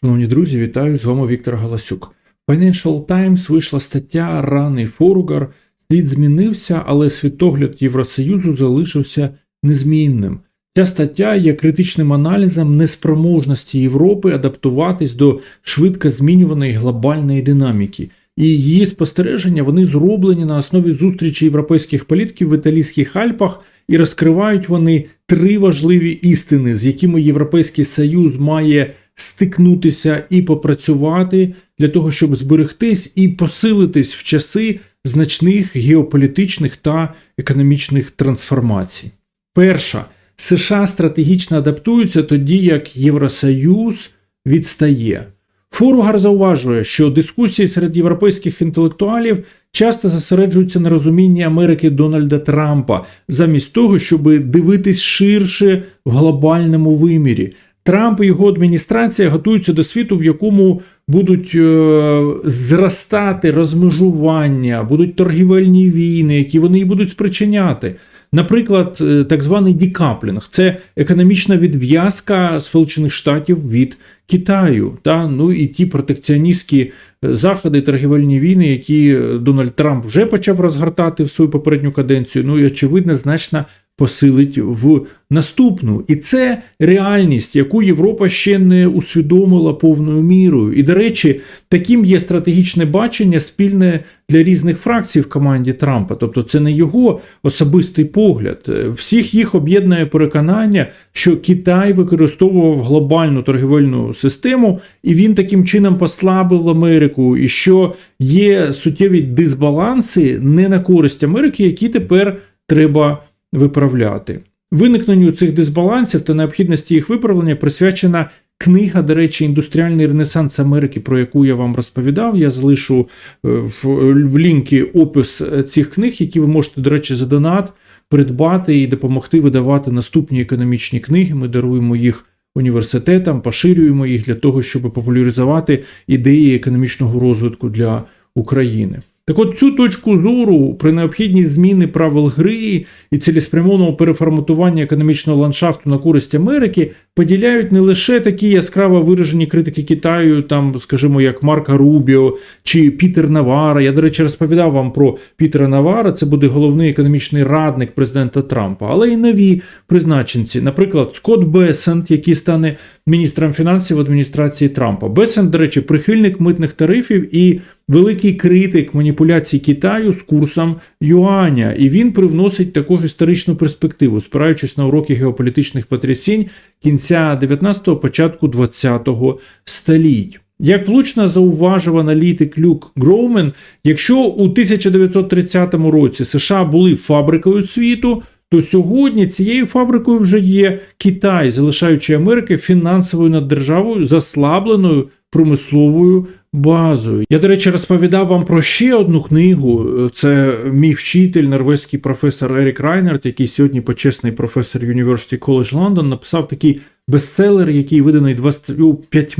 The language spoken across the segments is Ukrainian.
Шановні друзі, вітаю з вами Віктор Галасюк. Financial Times вийшла стаття Ранний Форугар. Світ змінився, але світогляд Євросоюзу залишився незмінним. Ця стаття є критичним аналізом неспроможності Європи адаптуватись до швидко змінюваної глобальної динаміки. І її спостереження вони зроблені на основі зустрічі європейських політиків в Італійських Альпах і розкривають вони три важливі істини, з якими Європейський Союз має стикнутися і попрацювати для того, щоб зберегтись і посилитись в часи значних геополітичних та економічних трансформацій. Перша США стратегічно адаптуються тоді, як Євросоюз відстає. Форугар зауважує, що дискусії серед європейських інтелектуалів часто зосереджуються на розумінні Америки Дональда Трампа, замість того, щоб дивитись ширше в глобальному вимірі. Трамп і його адміністрація готуються до світу, в якому будуть е, зростати розмежування, будуть торгівельні війни, які вони і будуть спричиняти. Наприклад, е, так званий дікаплінг це економічна відв'язка Сполучених Штатів від Китаю, та ну і ті протекціоністські е, заходи, торгівельні війни, які е, Дональд Трамп вже почав розгортати в свою попередню каденцію. Ну і очевидно, значно посилить в наступну. І це реальність, яку Європа ще не усвідомила повною мірою. І, до речі, таким є стратегічне бачення спільне для різних фракцій в команді Трампа. Тобто, це не його особистий погляд. Всіх їх об'єднує переконання, що Китай використовував глобальну торгівельну систему, і він таким чином послабив Америку, і що є суттєві дисбаланси не на користь Америки, які тепер треба виправляти. Виникненню цих дисбалансів та необхідності їх виправлення присвячена книга, до речі, Індустріальний Ренесанс Америки, про яку я вам розповідав. Я залишу е, в, в лінки опис цих книг, які ви можете, до речі, за донат придбати і допомогти видавати наступні економічні книги. Ми даруємо їх університетам, поширюємо їх для того, щоб популяризувати ідеї економічного розвитку для України. Так от цю точку зору при необхідній зміни правил гри і цілеспрямованого переформатування економічного ландшафту на користь Америки поділяють не лише такі яскраво виражені критики Китаю, там, скажімо, як Марка Рубіо чи Пітер Навара. Я, до речі, розповідав вам про Пітера Навара, це буде головний економічний радник президента Трампа, але й нові призначенці, наприклад, Скотт Бесент, який стане міністром фінансів адміністрації Трампа. Бесент, до речі, прихильник митних тарифів і великий критик маніпуляцій Китаю з курсом юаня, і він привносить також історичну перспективу, спираючись на уроки геополітичних потрясінь кінця 19-го, початку 20-го століть. Як влучно зауважив аналітик Люк Гроумен, якщо у 1930 році США були фабрикою світу, то сьогодні цією фабрикою вже є Китай, залишаючи Америки фінансовою наддержавою, заслабленою промисловою базою. Я, до речі, розповідав вам про ще одну книгу. Це мій вчитель, норвезький професор Ерік Райнерт, який сьогодні почесний професор University College London, написав такий бестселер, який виданий 25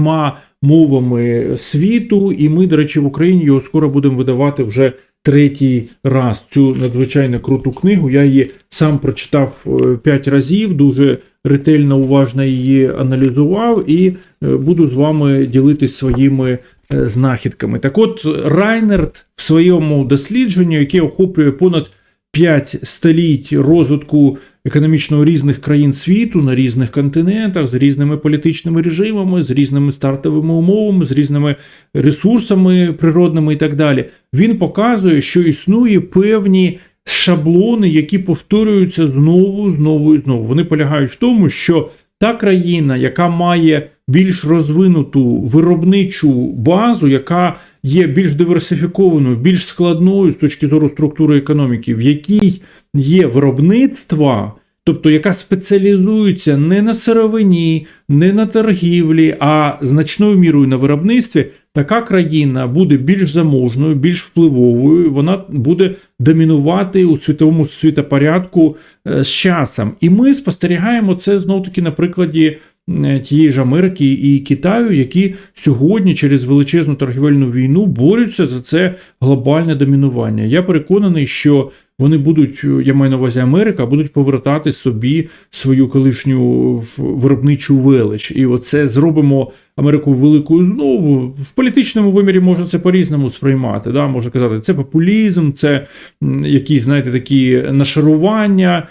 мовами світу. І ми, до речі, в Україні його скоро будемо видавати вже. Третій раз цю надзвичайно круту книгу. Я її сам прочитав п'ять разів, дуже ретельно, уважно її аналізував і буду з вами ділитись своїми знахідками. Так от, Райнерт в своєму дослідженні, яке охоплює понад 5 століть розвитку економічно різних країн світу на різних континентах, з різними політичними режимами, з різними стартовими умовами, з різними ресурсами природними і так далі, він показує, що існує певні шаблони, які повторюються знову, знову і знову. Вони полягають в тому, що та країна, яка має більш розвинуту виробничу базу, яка є більш диверсифікованою, більш складною з точки зору структури економіки, в якій є виробництва, тобто яка спеціалізується не на сировині, не на торгівлі, а значною мірою на виробництві, така країна буде більш заможною, більш впливовою, вона буде домінувати у світовому світопорядку з часом. І ми спостерігаємо це знов таки на прикладі. Тієї ж Америки і Китаю, які сьогодні через величезну торгівельну війну борються за це глобальне домінування. Я переконаний, що вони будуть, я маю на увазі Америка, будуть повертати собі свою колишню виробничу велич. І оце зробимо Америку великою знову. В політичному вимірі можна це по-різному сприймати. Да? Можна казати, це популізм, це якісь, знаєте, такі нашарування, е,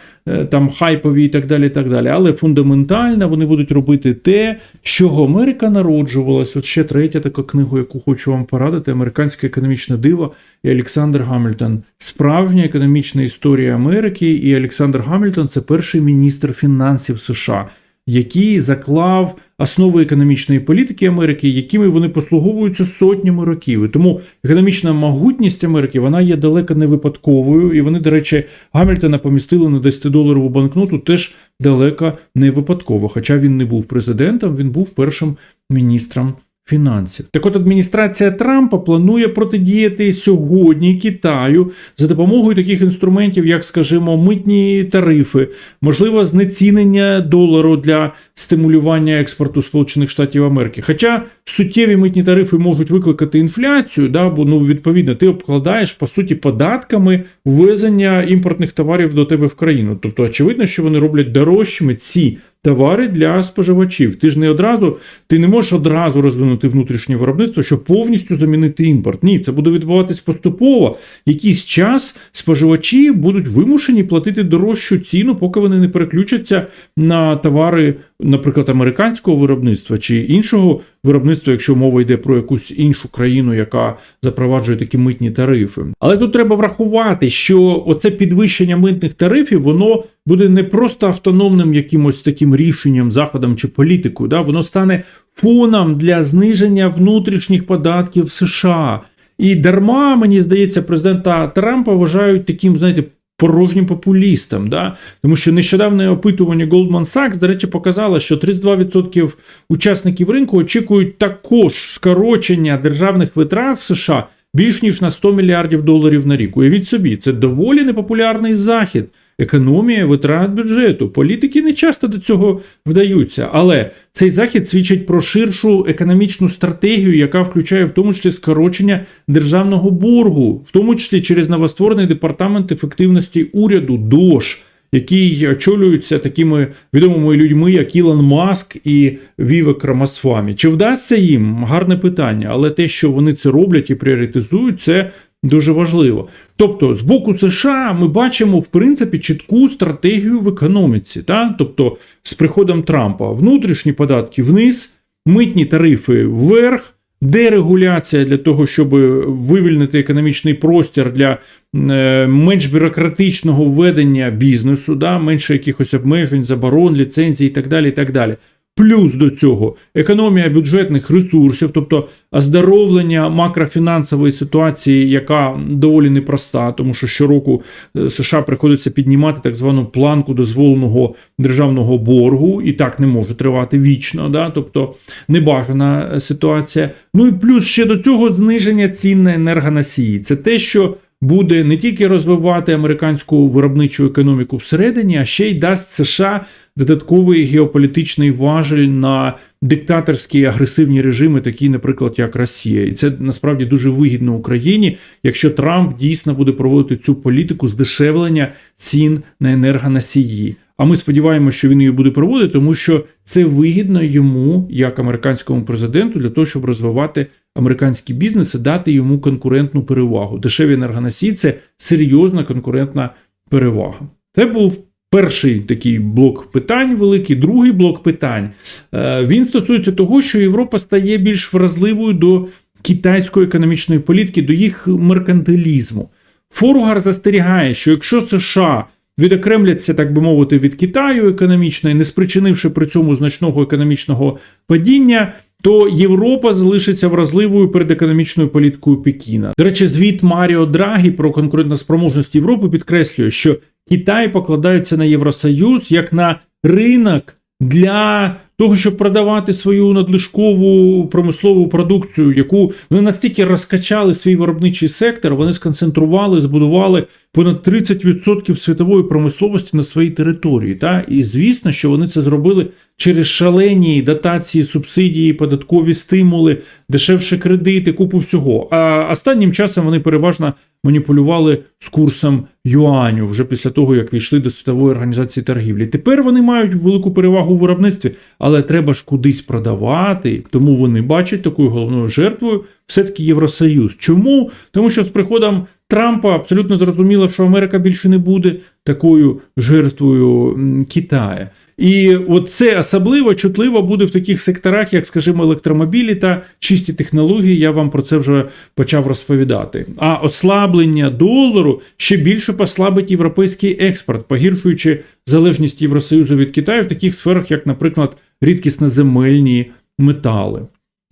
там хайпові і так далі. так далі. Але фундаментально вони будуть робити те, з чого Америка народжувалась. От ще третя така книга, яку хочу вам порадити: Американське економічне диво і Олександр Гамільтон. Справжня економічна історія Америки. І Олександр Гамільтон це перший міністр фінансів США, який заклав основи економічної політики Америки, якими вони послуговуються сотнями років. І тому економічна могутність Америки вона є далеко не випадковою. І вони, до речі, Гамільтона помістили на 10-доларову банкноту теж далеко не випадково. Хоча він не був президентом, він був першим міністром. Фінансів так, от адміністрація Трампа планує протидіяти сьогодні Китаю за допомогою таких інструментів, як, скажімо, митні тарифи, можливо, знецінення долару для стимулювання експорту Сполучених Штатів Америки. Хоча суттєві митні тарифи можуть викликати інфляцію, да, бо ну відповідно ти обкладаєш по суті податками ввезення імпортних товарів до тебе в країну. Тобто, очевидно, що вони роблять дорожчими ці. Товари для споживачів. Ти ж не одразу, ти не можеш одразу розвинути внутрішнє виробництво, щоб повністю замінити імпорт. Ні, це буде відбуватись поступово. Якийсь час споживачі будуть вимушені платити дорожчу ціну, поки вони не переключаться на товари, наприклад, американського виробництва чи іншого виробництва, якщо мова йде про якусь іншу країну, яка запроваджує такі митні тарифи. Але тут треба врахувати, що оце підвищення митних тарифів, воно буде не просто автономним якимось таким рішенням, заходом чи політикою. Да? Воно стане фоном для зниження внутрішніх податків США. І дарма, мені здається, президента Трампа вважають таким, знаєте, порожнім популістом. Да? Тому що нещодавне опитування Goldman Sachs, до речі, показало, що 32% учасників ринку очікують також скорочення державних витрат в США більш ніж на 100 мільярдів доларів на рік. Уявіть собі, це доволі непопулярний захід. Економія витрат бюджету. Політики не часто до цього вдаються, але цей захід свідчить про ширшу економічну стратегію, яка включає в тому числі скорочення державного боргу, в тому числі через новостворений департамент ефективності уряду ДОЖ, який очолюється такими відомими людьми, як Ілон Маск і Вівек Рамасвамі. Чи вдасться їм? Гарне питання, але те, що вони це роблять і пріоритизують, це дуже важливо. Тобто, з боку США ми бачимо в принципі чітку стратегію в економіці. Та? Тобто, з приходом Трампа внутрішні податки вниз, митні тарифи вверх. Дерегуляція для того, щоб вивільнити економічний простір для е, менш бюрократичного введення бізнесу, да, менше якихось обмежень, заборон, ліцензій і так далі. і так далі. Плюс до цього економія бюджетних ресурсів, тобто оздоровлення макрофінансової ситуації, яка доволі непроста, тому що щороку е, США приходиться піднімати так звану планку дозволеного державного боргу, і так не може тривати вічно, да? тобто небажана е, ситуація. Ну і плюс ще до цього зниження цін на енергоносії. Це те, що буде не тільки розвивати американську виробничу економіку всередині, а ще й дасть США додатковий геополітичний важель на диктаторські агресивні режими, такі, наприклад, як Росія. І це насправді дуже вигідно Україні, якщо Трамп дійсно буде проводити цю політику здешевлення цін на енергоносії. А ми сподіваємося, що він її буде проводити, тому що це вигідно йому, як американському президенту, для того, щоб розвивати американський бізнес і дати йому конкурентну перевагу. Дешеві енергоносії це серйозна конкурентна перевага. Це був перший такий блок питань, великий, другий блок питань. Е, Він стосується того, що Європа стає більш вразливою до китайської економічної політики, до їх меркантилізму. Форугар застерігає, що якщо США відокремляться, так би мовити, від Китаю економічно і не спричинивши при цьому значного економічного падіння, то Європа залишиться вразливою перед економічною політикою Пекіна. До речі, звіт Маріо Драгі про конкурентоспроможність Європи підкреслює, що Китай покладається на Євросоюз як на ринок для того, щоб продавати свою надлишкову промислову продукцію, яку вони настільки розкачали свій виробничий сектор, вони сконцентрували, збудували понад 30% світової промисловості на своїй території. Та? І звісно, що вони це зробили через шалені дотації, субсидії, податкові стимули, дешевші кредити, купу всього. А останнім часом вони переважно маніпулювали з курсом юаню вже після того, як війшли до світової організації торгівлі. Тепер вони мають велику перевагу у виробництві, але треба ж кудись продавати. Тому вони бачать такою головною жертвою все-таки Євросоюз. Чому? Тому що з приходом Трампа абсолютно зрозуміло, що Америка більше не буде такою жертвою Китаю. І от це особливо чутливо буде в таких секторах, як, скажімо, електромобілі та чисті технології. Я вам про це вже почав розповідати. А ослаблення долару ще більше послабить європейський експорт, погіршуючи залежність Євросоюзу від Китаю в таких сферах, як, наприклад, рідкісноземельні метали.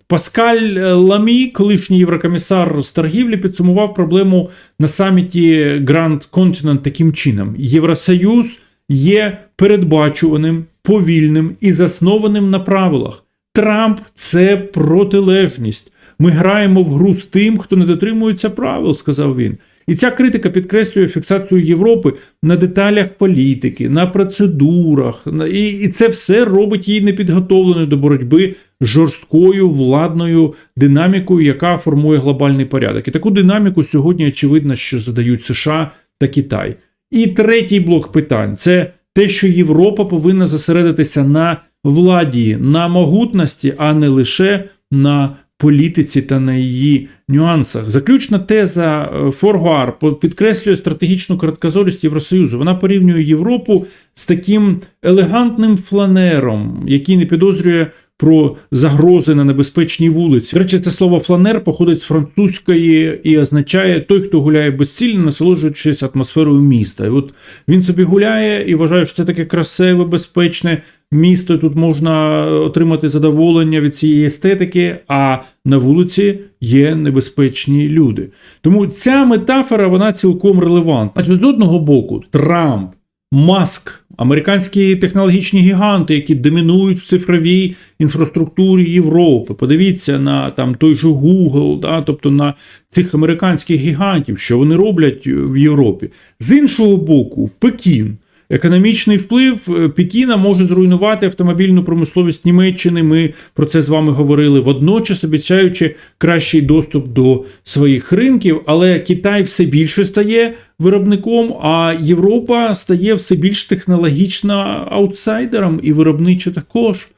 Паскаль Ламі, колишній єврокомісар з торгівлі, підсумував проблему на саміті Grand Continent таким чином: Євросоюз є передбачуваним, повільним і заснованим на правилах. Трамп це протилежність. Ми граємо в гру з тим, хто не дотримується правил, сказав він. І ця критика підкреслює фіксацію Європи на деталях політики, на процедурах, і, і це все робить її непідготовленою до боротьби з жорсткою владною динамікою, яка формує глобальний порядок. І таку динаміку сьогодні очевидно, що задають США та Китай. І третій блок питань це те, що Європа повинна зосередитися на владі, на могутності, а не лише на політиці та на її нюансах. Заключна теза е, Форгуар по- підкреслює стратегічну короткозорість Євросоюзу. Вона порівнює Європу з таким елегантним фланером, який не підозрює про загрози на небезпечній вулиці. До речі, це слово фланер походить з французької і означає той, хто гуляє безцільно, насолоджуючись атмосферою міста. І от він собі гуляє і вважає, що це таке красиве, безпечне місто. Тут можна отримати задоволення від цієї естетики, а на вулиці є небезпечні люди. Тому ця метафора вона цілком релевантна. Адже з одного боку, Трамп. Маск, американські технологічні гіганти, які домінують в цифровій інфраструктурі Європи. Подивіться на там той же Google, да, тобто на цих американських гігантів, що вони роблять в Європі. З іншого боку, Пекін. Економічний вплив е, Пекіна може зруйнувати автомобільну промисловість Німеччини. Ми про це з вами говорили водночас, обіцяючи кращий доступ до своїх ринків. Але Китай все більше стає виробником, а Європа стає все більш технологічно аутсайдером і виробничо також.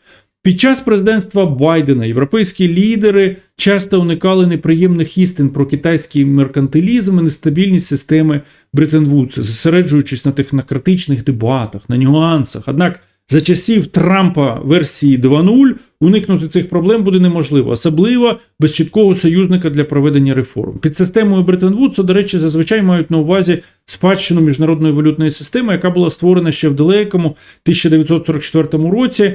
Під час президентства Байдена європейські лідери часто уникали неприємних істин про китайський меркантилізм і нестабільність системи Бреттен-Вудса, зосереджуючись на технократичних дебатах, на нюансах. Однак за часів Трампа версії 2.0 уникнути цих проблем буде неможливо, особливо без чіткого союзника для проведення реформ. Під системою Бреттен-Вудса, до речі, зазвичай мають на увазі спадщину міжнародної валютної системи, яка була створена ще в далекому 1944 році.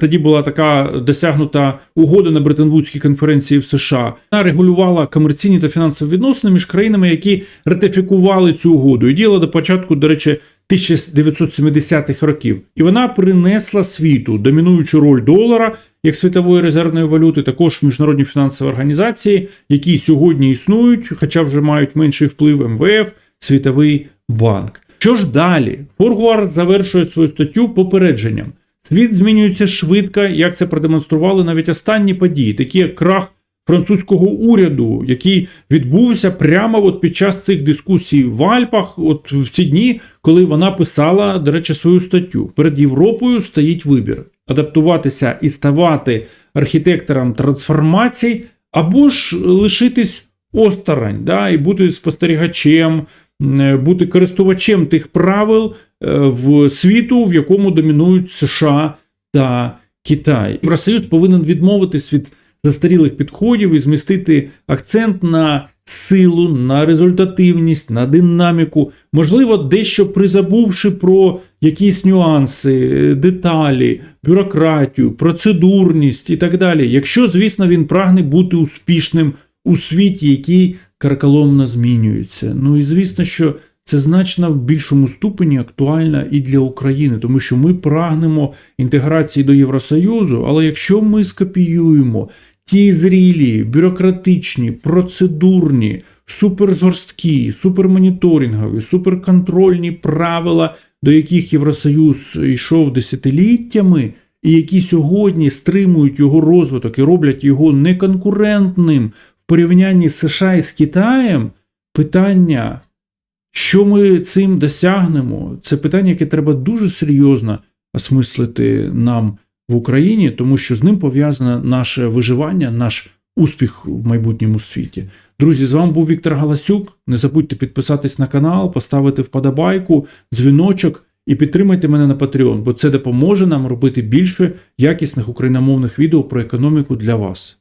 Тоді була така досягнута угода на Бреттен-Вудській конференції в США. Вона регулювала комерційні та фінансові відносини між країнами, які ратифікували цю угоду. І діяла до початку, до речі, 1970-х років. І вона принесла світу домінуючу роль долара як світової резервної валюти, також міжнародні фінансові організації, які сьогодні існують, хоча вже мають менший вплив МВФ, Світовий банк. Що ж далі? Форгуар завершує свою статтю попередженням. Світ змінюється швидко, як це продемонстрували навіть останні події, такі як крах французького уряду, який відбувся прямо от під час цих дискусій в Альпах, от в ці дні, коли вона писала, до речі, свою статтю. Перед Європою стоїть вибір: адаптуватися і ставати архітектором трансформацій, або ж лишитись осторонь, да, і бути спостерігачем, бути користувачем тих правил е, в світу, в якому домінують США та Китай. Євросоюз повинен відмовитись від застарілих підходів і змістити акцент на силу, на результативність, на динаміку, можливо, дещо призабувши про якісь нюанси, е, деталі, бюрократію, процедурність і так далі. Якщо, звісно, він прагне бути успішним у світі, який карколомно змінюється. Ну і звісно, що це значно в більшому ступені актуально і для України, тому що ми прагнемо інтеграції до Євросоюзу, але якщо ми скопіюємо ті зрілі, бюрократичні, процедурні супержорсткі, супермоніторингові, суперконтрольні правила, до яких Євросоюз йшов десятиліттями, і які сьогодні стримують його розвиток і роблять його неконкурентним в порівнянні з США і з Китаєм, питання, що ми цим досягнемо, це питання, яке треба дуже серйозно осмислити нам в Україні, тому що з ним пов'язане наше виживання, наш успіх в майбутньому світі. Друзі, з вами був Віктор Галасюк. Не забудьте підписатись на канал, поставити вподобайку, дзвіночок і підтримайте мене на Patreon, бо це допоможе нам робити більше якісних україномовних відео про економіку для вас.